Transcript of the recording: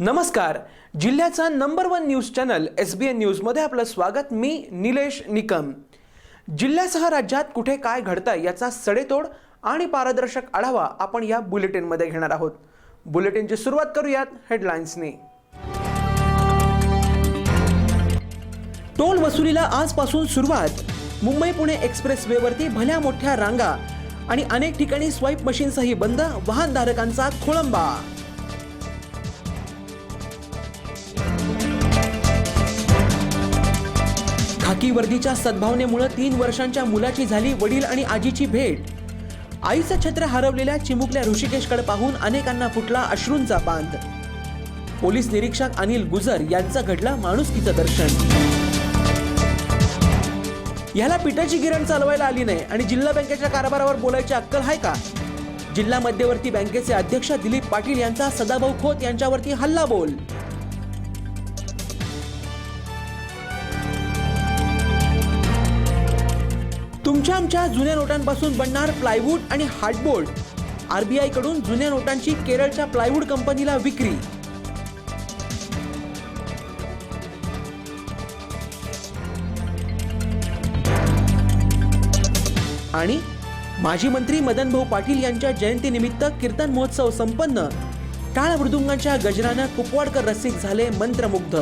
नमस्कार. जिल्ह्याचा number one news channel S B N न्यूजमध्ये आपलं स्वागत. मी निलेश निकम. जिल्ह्यासह राज्यात कुठे काय घडतंय याचा सडेतोड आणि पारदर्शक आढावा आपण या बुलेटिनमध्ये घेणार आहोत. बुलेटिनची सुरुवात करूयात हेडलाईन्सने टोल वसुलीला आजपासून सुरुवात. मुंबई पुणे एक्सप्रेस वेवरती भल्या मोठ्या रांगा आणि अनेक ठिकाणी स्वाईप मशीन्सही बंद वाहनधारकांचा खोळंबा. खाकी वर्दीच्या सद्भावनेमुळे तीन वर्षांच्या मुलाची झाली वडील आणि आजीची भेट. आईचं छत्र हरवलेल्या चिमुकल्या ऋषिकेशकडे पाहून अनेकांना फुटला अश्रूंचा बांध. पोलीस निरीक्षक अनिल गुजर यांचं घडलं माणुसकीचं दर्शन. याला पिठाची गिरण चालवायला आली नाही आणि जिल्हा बँकेच्या कारभारावर बोलायची अक्कल आहे का? जिल्हा मध्यवर्ती बँकेचे अध्यक्ष दिलीप पाटील यांचा सदाभाऊ खोत यांच्यावरती हल्ला बोल तुमच्या आमच्या जुन्या नोटांपासून बनणार प्लायवूड आणि हार्डबोर्ड. आरबीआयकडून जुन्या नोटांची केरळच्या प्लायवूड कंपनीला विक्री. आणि माजी मंत्री मदन भाऊ पाटील यांच्या जयंतीनिमित्त कीर्तन महोत्सव संपन्न. टाळ मृदुंगाच्या गजरानं कुपवाडकर रसिक झाले मंत्रमुग्ध.